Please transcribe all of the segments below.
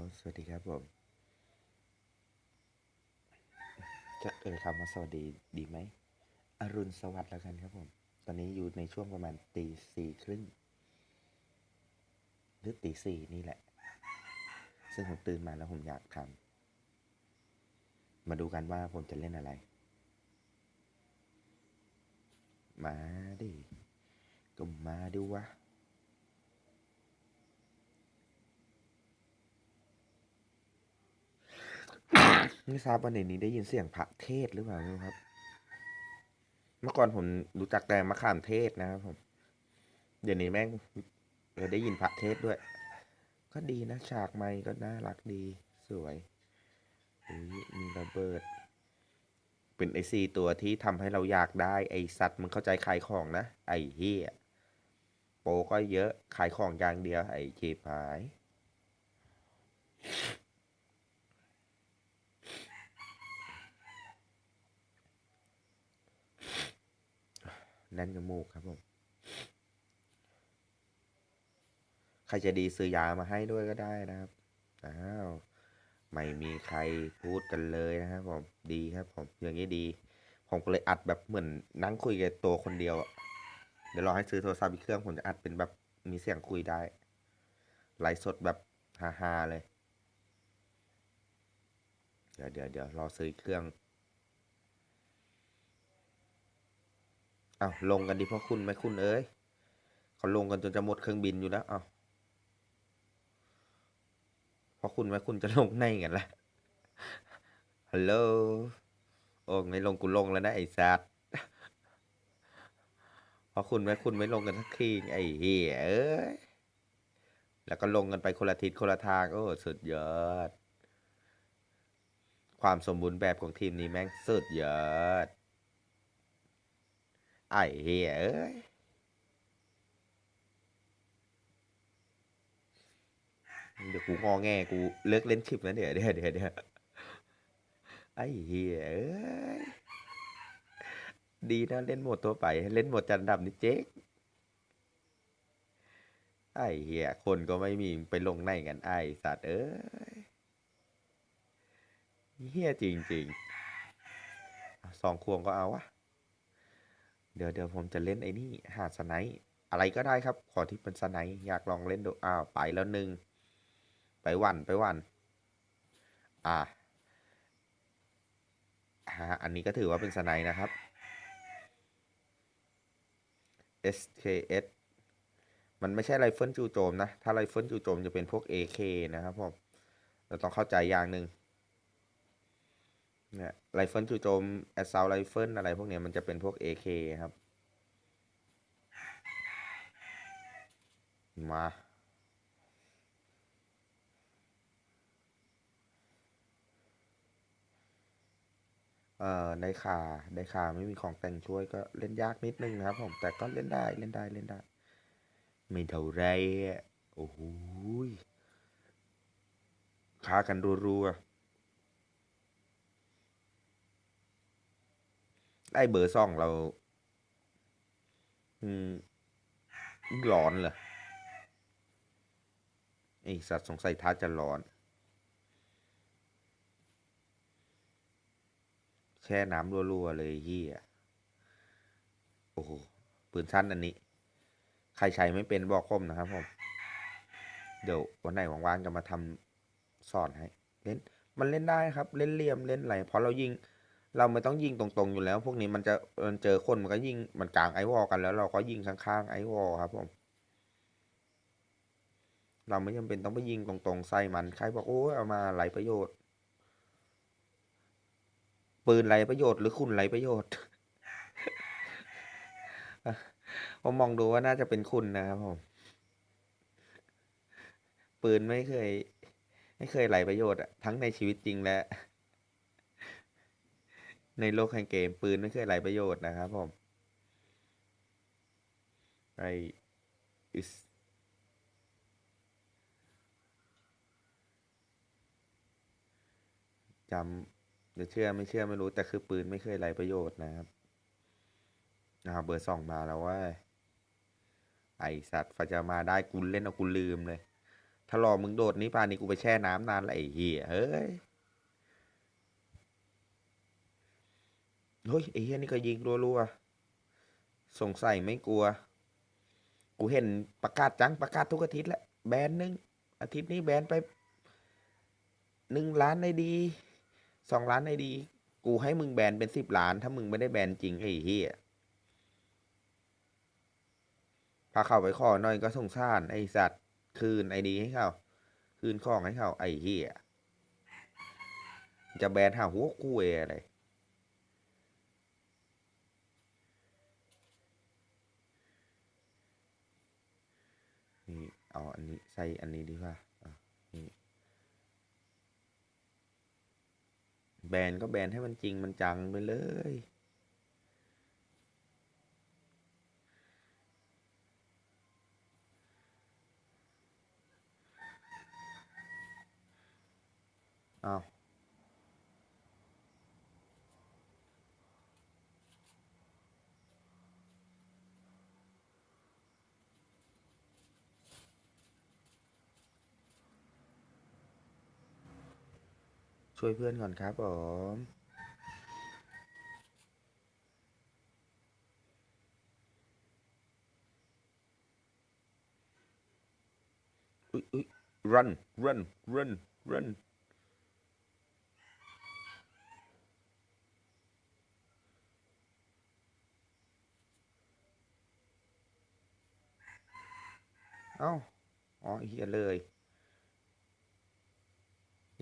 ลสวัสดีครับผม จะเอ่ยคำว่าสวัสดีดีไหม อรุณสวัสดิ์แล้วกันครับผม ตอนนี้อยู่ในช่วงประมาณตีสี่ครึ่งหรือตีสี่นี่แหละ ซึ่งผมตื่นมาแล้วผมอยากทำมาดูกันว่าผมจะเล่นอะไร มาดิ ก็มาดูวะ ไม่ทราบว่าในนี้ได้ยินเสียงพระเทศหรือเปล่าครับ เมื่อก่อนผมรู้จักแต่มะขามเทศนะครับผมเดี๋ยวนี้แม่งได้ยินพระเทศด้วย ก็ดีนะฉากไม้ก็น่ารักดีสวยอุ้ยมีระเบิด เป็นไอซีตัวที่ทำให้เราอยากได้ไอสัตว์มึงเข้าใจขายของนะ ไอเฮียโปก็เยอะขายของอย่างเดียวไอเจ็บหาย แน่นจมูกครับผมใครจะดีซื้อยามาให้ด้วยก็ได้นะครับอ้าวไม่มีใครพูดกันเลยนะครับผมดีครับผมอย่างนี้ดี ผมก็เลยอัดแบบเหมือนนั่งคุยกับตัวคนเดียว เดี๋ยวรอให้ซื้อโทรศัพท์อีกเครื่องผมจะอัดเป็นแบบมีเสียงคุยได้ไลฟ์สดแบบฮาๆเลย เดี๋ยวเดี๋ยวเดี๋ยวรอซื้อเครื่อง อ้าวลงกันดิพ่อคุณไหมคุณเอ้ยเขาลงกันจนจะหมดเครื่องบินอยู่แล้วอ้าวพ่อคุณไหมคุณจะลงในกันละฮัลโหลโอ้ไม่ลงกูลงแล้วนะไอ้สัตว์พ่อคุณไหมคุณไม่ลงกันสักทีไอ้เหี้ยเอ้ยแล้วก็ลงกันไปคนละทิศคนละทางโอ้สุดยอด ความสมบูรณ์แบบของทีมนี้แม่งสุดยอด ไอ้เฮียเอ้ยเดี๋ยวกูงอแงกูเลิกเล่นชิปแล้วเดี๋ยวเดี๋ยวเดี๋ยวเดี๋ยวไอ้เฮียเอ้ยดีนะเล่นหมดตัวไป เล่นหมดจันดับนี่เจ๊กไอ้เฮียคนก็ไม่มีไปลงในกันไอ้สัตว์เอ้ยเฮียจริงๆสองควงก็เอาวะ ดี๋ยวเดี๋ยวผมจะเล่นไอ้นี่หาสไนป์อะไรก็ได้ครับ ขอที่เป็นสไนป์อยากลองเล่นดูอ้าวไปแล้วหนึ่งไปวันไปวัน อ่าฮะอันนี้ก็ถือว่าเป็นสไนป์นะครับ SKS มันไม่ใช่ไรเฟิลจูโจมนะ ถ้าไรเฟิลจูโจมจะเป็นพวก AK นะครับผม เราต้องเข้าใจอย่างหนึ่ง เนี่ยไรเฟิลจู่โจมแอสซาวไรเฟิลอะไรพวกเนี้ยมันจะเป็นพวก AK ครับ มา เอ่อได้ข่าได้ข่าไม่มีของแต่งช่วยก็เล่นยากนิดนึงนะครับผม แต่ก็เล่นได้เล่นได้เล่นได้ ไม่เท่าไรโอ้โหยฆ่ากันรัวๆ ไอ้เบอร์ซ่องเรา อืมร้อนเหรอไอสัตว์สงสัยท้าจะร้อน แช่น้ำรัวๆ เลยเฮียโอ้โห ปืนสั้นอันนี้ ใครใช้ไม่เป็นบอกผมนะครับผม เดี๋ยววันไหนว่างๆจะมาทำสอนให้ เล่น มันเล่นได้ครับ เล่นเหลี่ยมเล่นอะไรเพราะเรายิง เราไม่ต้องยิงตรงๆอยู่แล้ว พวกนี้มันจะมันเจอคนมันก็ยิงมันกลางไอวอลกันแล้วเราก็ยิงข้างๆไอวอลครับผมเราไม่จำเป็นต้องไปยิงตรงๆใส่มันใครบอกโอ้เอามาไรประโยชน์ ปืนไรประโยชน์หรือคุณไรประโยชน์ผมมองดูว่าน่าจะเป็นคุณนะครับผม ปืนไม่เคย ไม่เคยไรประโยชน์อะทั้งในชีวิตจริงและ ในโลกแห่งเกมปืนไม่เคยไรประโยชน์นะครับผมไอ is จำจะเชื่อไม่เชื่อไม่รู้แต่คือปืนไม่เคยไรประโยชน์นะครับนะครับเบอร์สองมาแล้วว่า ไอสัตว์ฟาจะมาได้กูเล่นเอากูลืมเลย ถ้ารอมึงโดดนี่ป่านนี้กูไปแช่น้ำนานละไอเหี้ยเฮ้ย เฮ้ยไอ้เหี้ยนี่ก็ยิงรัวๆสงสัยไม่กลัว กูเห็นประกาศจังประกาศทุกอาทิตย์แหละแบนหนึ่งอาทิตย์นี้แบนไปหนึ่งล้านในดีสองล้านในดี กูให้มึงแบนเป็นสิบล้าน ถ้ามึงไม่ได้แบนจริงไอ้เหี้ยพาเข้าไปขอหน่อยก็สงสารไอ้สัตว์คืนไอดีให้เขาคืนของให้เขาไอ้เหี้ยจะแบนหาหัวกูเออะไร นี่ เอาอันนี้ใส่อันนี้ดีกว่าอะนี่แบนก็แบนให้มันจริงมันจังไปเลย อ้าว ช่วยเพื่อนก่อนครับผมอุ้ยอุ้ย run run run run เอ้า อ๋อเฮียเลย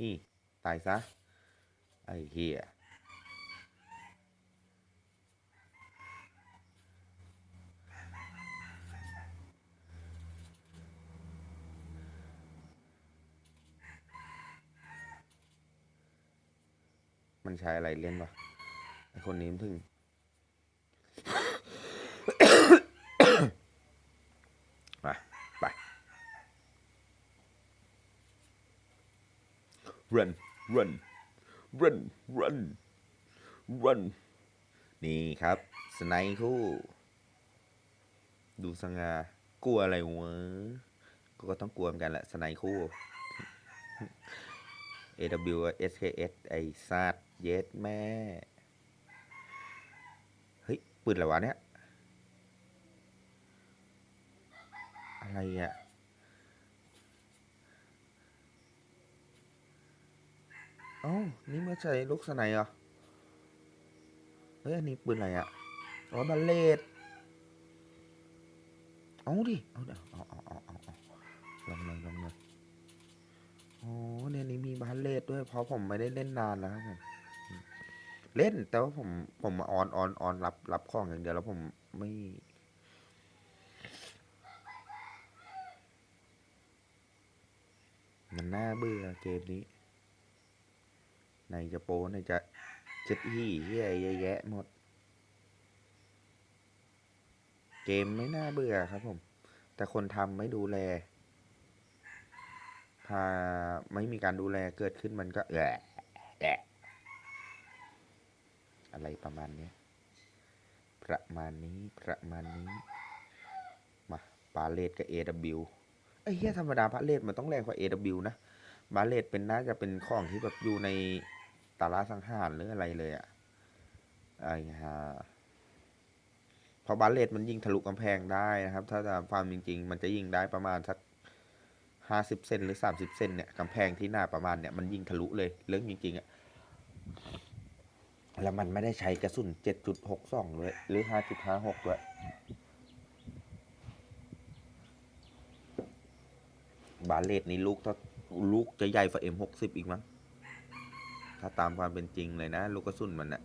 นี่ายซะ ไอ้เฮียมันใช้อะไรเล่นวะไอคนนี้มันถึงมาไป run run run run run นี่ครับสไนค์คู่ ดูสง่ากลัวอะไรวะก็ต้องกลัวเหมือนกันแหละสไนค์คู่ AW SKS ไอซาดเย็ดแม่ เฮ้ยปืนอะไรวะเนี่ย อะไรอะ เอ้านี่ไม่ใช่ลูกสไนเหรอเฮ้ยอันนี้ปืนอะไรอะอ๋อบัลเลตเอาดิ เอาเดี๋ยวเอาเอาเอาเอาเอลองเลยลองเลยอ๋อเนี่ยนี่มีบัลเลตด้วย เพราะผมไม่ได้เล่นนานแล้วครับผมเล่น แต่ว่าผมผมออนออนออนรับรับของอย่างเดียวแล้วผมไม่มันน่าเบื่อเกมนี้ ในจะโปในจะเจ็ดอี้เฮียเยอะแยะหมด เกมไม่น่าเบื่อครับผม แต่คนทำไม่ดูแลถ้าไม่มีการดูแลเกิดขึ้นมันก็แอะแอะอะไรประมาณเนี้ยประมาณนี้ประมาณนี้ มาปาเลตกับ AW ไอ้เหี้ยธรรมดาพาเลตมันต้องแรงกว่า AW นะบาเลตเป็นน่าจะเป็นของที่แบบอยู่ใน ตาราสังหารหรืออะไรเลยอะไอ้ฮะเพอบาเลตมันยิงทะลุกำแพงได้นะครับ ถ้าตามความจริง ๆ มันจะยิงได้ประมาณสักห้าสิบเซนหรือสามสิบเซนเนี่ยกำแพงที่หน้าประมาณเนี่ยมันยิงทะลุเลยเรื่องจริงๆอะแล้วมันไม่ได้ใช้กระสุนเจ็ดจุดหกสองด้วยหรือห้าจุดห้าหกด้วยบาเลตนี่ลูกถ้าลูกจะใหญ่กว่า M60 อีกมั้ง ถ้าตามความเป็นจริงเลยนะ ลูกกระสุนมันนะ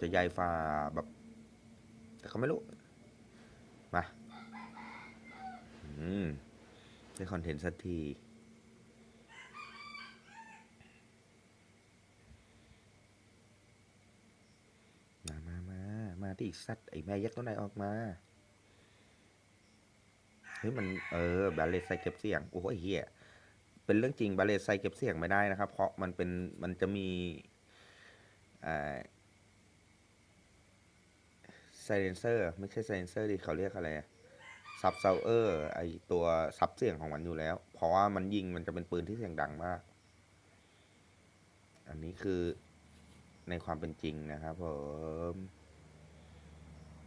จะใหญ่ฝ่าแบบ แต่เขาไม่รู้ มาอืมได้คอนเทนต์สักทีมามามา มาที่สัตว์ไอ้แม่ยักษ์ตัวไหนออกมา เฮ้ยมันเออบาเลตใส่เก็บเสียงโอ้โหเหี้ยเป็นเรื่องจริงบาเลตใส่เก็บเสียงไม่ได้นะครับ เพราะมันเป็นมันจะมีไซเลนเซอร์ไม่ใช่ไซเลนเซอร์ดิเขาเรียกอะไรซับเซลเออร์ไอตัวซับเสียงของมันอยู่แล้ว เพราะว่ามันยิงมันจะเป็นปืนที่เสียงดังมาก อันนี้คือในความเป็นจริงนะครับผม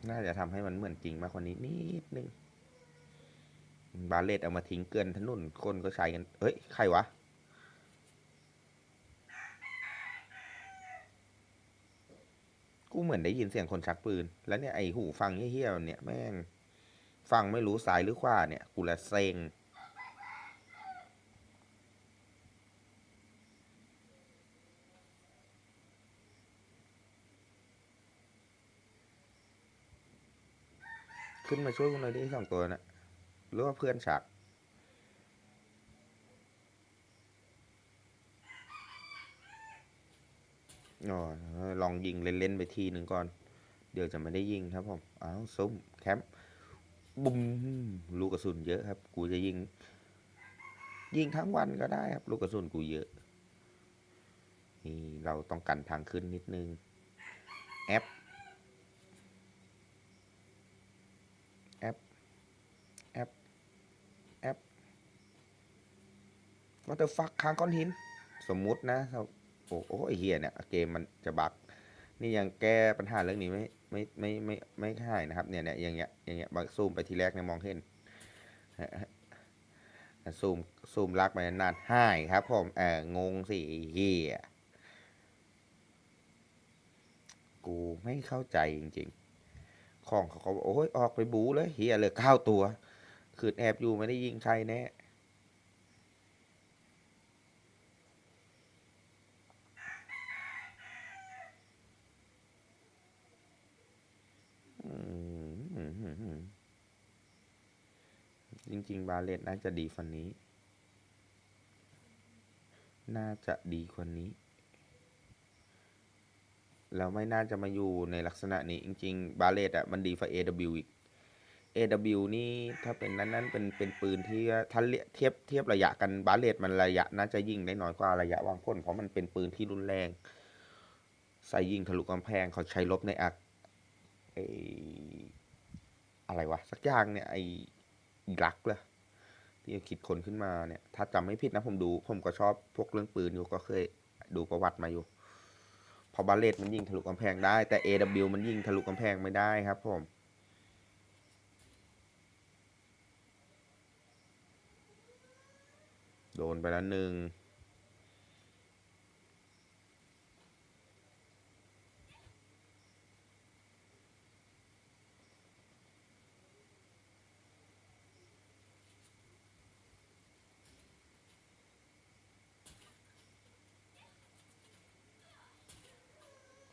น่าจะทำให้มันเหมือนจริงมากกว่านี้นิดนึง บาเลตเอามาทิ้งเกลือนถนนคนก็ใช้กัน เฮ้ย ใครวะ กูเหมือนได้ยินเสียงคนชักปืน แล้วเนี่ยไอหูฟังเฮี้ยๆเนี่ยแม่ง ฟังไม่รู้ซ้ายหรือขวาเนี่ย กูละเซ็งขึ้นมาช่วยกูหน่อยดิสองตัวน่ะ หรือว่าเพื่อนฉัก อ๋อ ลองยิงเล่น ๆ ไปทีหนึ่งก่อน เดี๋ยวจะไม่ได้ยิงครับผมอ้าวซุ้ม แคมป์บุ้มลูกกระสุนเยอะครับ กูจะยิง ยิงทั้งวันก็ได้ครับ ลูกกระสุนกูเยอะ นี่เราต้องกันทางขึ้นนิดนึง แอป แอป แอป แอป ว่าแต่ฟักค้างก้อนหิน สมมุตินะโอ้โอ้ไอเฮียเนี่ยเกมมันจะบักนี่ยังแก้ปัญหาเรื่องนี้ไม่ไม่ไม่ไม่ไม่ไม่ได้นะครับ เนี่ยเนี่ยอย่างเงี้ยอย่างเงี้ยบางซูมไปทีแรกเนี่ยมองเห็นซูมซูมลากไปนานๆหายครับผมเอองงสิเฮียกูไม่เข้าใจจริง ๆ ของเขาก็บอกโอ้ยออกไปบูเลยเฮียเลยเก้าตัว คือแอบอยู่ไม่ได้ยิงใครแน่ อืม จริงๆ บาเลตน่าจะดีฟันนี้ น่าจะดีกว่านี้ แล้วไม่น่าจะมาอยู่ในลักษณะนี้จริง ๆ บาเลตอะมันดีกว่า AW อีก AW นี่ถ้าเป็นนั้นนั้นเป็นเป็นปืนที่ถ้าเทียบเทียบระยะกันบาเลตมันระยะน่าจะยิงได้น้อยกว่าระยะวางพ่นเพราะมันเป็นปืนที่รุนแรง ใส่ยิงทะลุกำแพงเขาใช้ลบในอักไออะไรวะ สักอย่างเนี่ยไอ อิรักเลยที่คิดคนขึ้นมาเนี่ย ถ้าจำไม่ผิดนะผมดูผมก็ชอบพวกเรื่องปืนอยู่ก็เคยดูประวัติมาอยู่พอบาเลตมันยิงทะลุกำแพงได้ แต่ AW มันยิงทะลุกำแพงไม่ได้ครับผมโดนไปแล้วหนึ่ง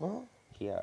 โอ้เฮีย